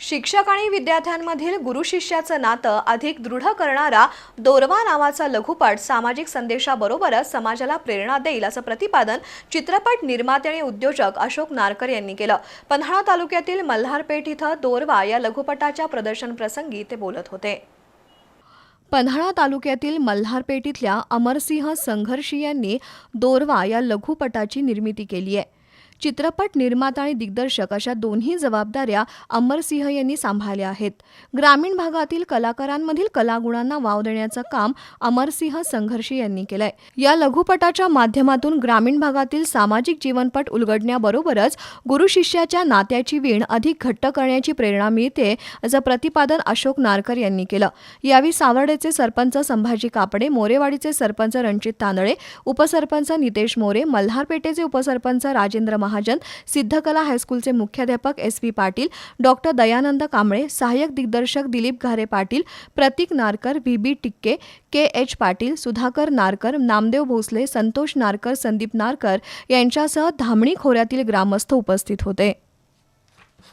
शिक्षक आणि विद्यार्थ्यांमधील गुरु शिष्याचं नातं अधिक दृढ करणारा दोरवा नावाचा लघुपट सामाजिक संदेशाबरोबरच समाजाला प्रेरणा देईल असं प्रतिपादन चित्रपट निर्माते आणि उद्योजक अशोक नारकर यांनी केलं. पन्हाळा तालुक्यातील मल्हारपेठ इथं दोरवा या लघुपटाच्या प्रदर्शन प्रसंगी ते बोलत होते. पन्हाळा तालुक्यातील मल्हारपेठ इथल्या अमरसिंह संघर्षी यांनी दोरवा या लघुपटाची निर्मिती केली आहे. चित्रपट निर्माता आणि दिग्दर्शक अशा दोन्ही जबाबदाऱ्या अमरसिंह यांनी सांभाळल्या आहेत. ग्रामीण भागातील कलाकारांमधील कलागुणांना वाव देण्याचं काम अमरसिंह संघर्षी यांनी केलंय. या लघुपटाच्या माध्यमातून ग्रामीण भागातील सामाजिक जीवनपट उलगडण्याबरोबरच गुरु शिष्याच्या नात्याची वीण अधिक घट्ट करण्याची प्रेरणा मिळते असं प्रतिपादन अशोक नारकर यांनी केलं. यावेळी सावर्डेचे सरपंच संभाजी कापडे मोरेवाडीचे सरपंच रणजित तांदळे उपसरपंच नितेश मोरे मल्हारपेठेचे उपसरपंच राजेंद्र महाजन सिद्धकला हायस्कूलचे मुख्याध्यापक S V Patil doctor Dayanand Kamble सहाय्यक दिग्दर्शक Dilip Ghare Patil Pratik Narkar V B Tikke K H Patil Sudhakar Narkar Namdev Bhosale Santosh Narkar Sandeep Narkar यांच्यासह धामणी खोऱ्यातील ग्रामस्थ उपस्थित होते.